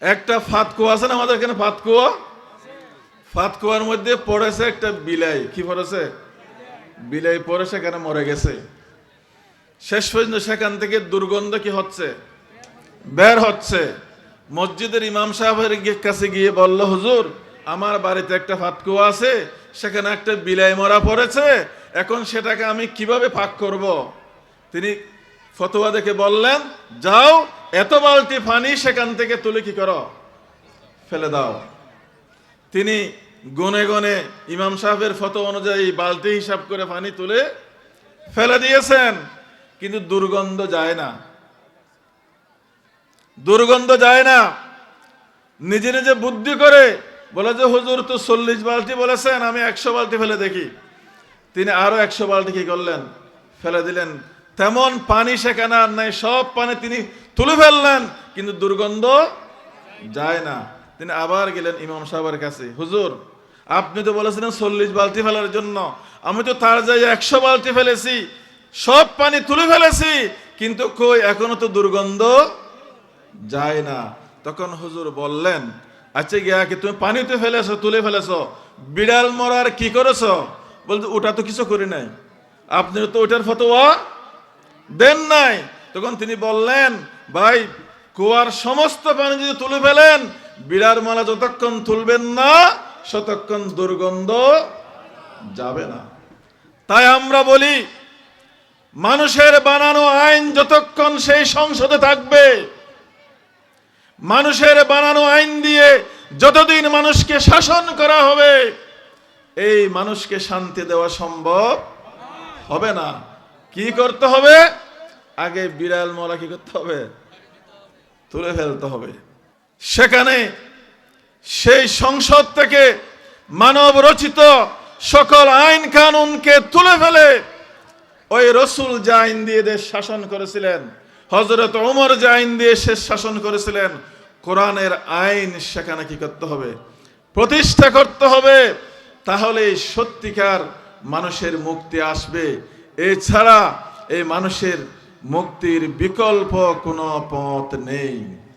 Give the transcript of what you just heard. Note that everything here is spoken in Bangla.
একটা ফাতকুয়া আছে না আমাদের এখানে ফাতকুয়া ফাতকুয়ার মধ্যে পড়েছে একটা বিলাই। কি পড়েছে? বিলাই পরে সেখানে মরে গেছে। শেষ পর্যন্ত সেখান থেকে দুর্গন্ধ কি হচ্ছে? বের হচ্ছে। মসজিদের ইমাম সাহেবের কাছে গিয়ে বলল, হুজুর, আমার বাড়িতে একটা ফাতকুয়া আছে, সেখানে একটা বিলাই মরা পড়েছে, এখন সেটাকে আমি কীভাবে পাক করব? তিনি ফতোয়া দেখে বললেন, যাও এত বালতি পানি সেখান থেকে তুলে কি করো? ফেলে দাও। তিনি গনে গনে ইমাম সাহেবের ফটো অনুযায়ী বালতি হিসাব করে পানি তুলে ফেলে দিয়েছেন। কিন্তু দুর্গন্ধ যায় না। দুর্গন্ধ যায় না। নিজে নিজে বুদ্ধি করে বলে যে, হুজুর, তো চল্লিশ বালতি বলেছেন, আমি একশো বালতি ফেলে দেখি। তিনি আরও একশো বালতি কি করলেন? ফেলে দিলেন। তেমন পানি সেখানে আর নাই, সব পানি তিনি তুলে ফেললেন, কিন্তু দুর্গন্ধ যায় না। তিনি আবার গেলেন ইমাম সাহেবের কাছে। হুজুর, আপনি তো বলেছিলেন চল্লিশ বালতি ফেলার জন্য। আমি তো তার যাই একশো বালতি ফেলেছি, সব পানি তুলে ফেলেছি, কিন্তু কই, এখনও তো দুর্গন্ধ যায় না। তখন হুজুর বললেন আচ্ছা গিয়া কি তুমি পানিতে ফেলেছো, তুলে ফেলেছো? বিড়াল মরার কি করেছ? বলতে ওটা তো কিছু করি নাই। আপনি তো ওটার ফতোয়া দেন নাই। তখন তিনি বললেন, ভাই, কুয়ার সমস্ত পানি যদি তুলে ফেলেন, বিড়ার মালা যতক্ষণ তুলবেন না ততক্ষণ দুর্গন্ধ যাবে না। তাই আমরা বলি, মানুষের বানানো আইন যতক্ষণ সেই সংসদে থাকবে, মানুষের বানানো আইন দিয়ে যতদিন মানুষকে শাসন করা হবে, এই মানুষকে শান্তি দেওয়া সম্ভব হবে না। কি করতে হবে? আগে বিড়াল মরা কি করতে হবে? তুলে ফেলতে হবে। সেখানে সেই সংসদ থেকে মানব রচিত সকল আইন কানুনকে তুলে ফেলে ওই রসুল যে আইন দিয়ে দেশ শাসন করেছিলেন হজরত ওমর যে আইন দিয়ে শেষ শাসন করেছিলেন, কোরআনের আইন সেখানে কি করতে হবে? প্রতিষ্ঠা করতে হবে। তাহলে সত্যিকার মানুষের মুক্তি আসবে। এছাড়া এই মানুষের মুক্তির বিকল্প কোনো পথ নেই।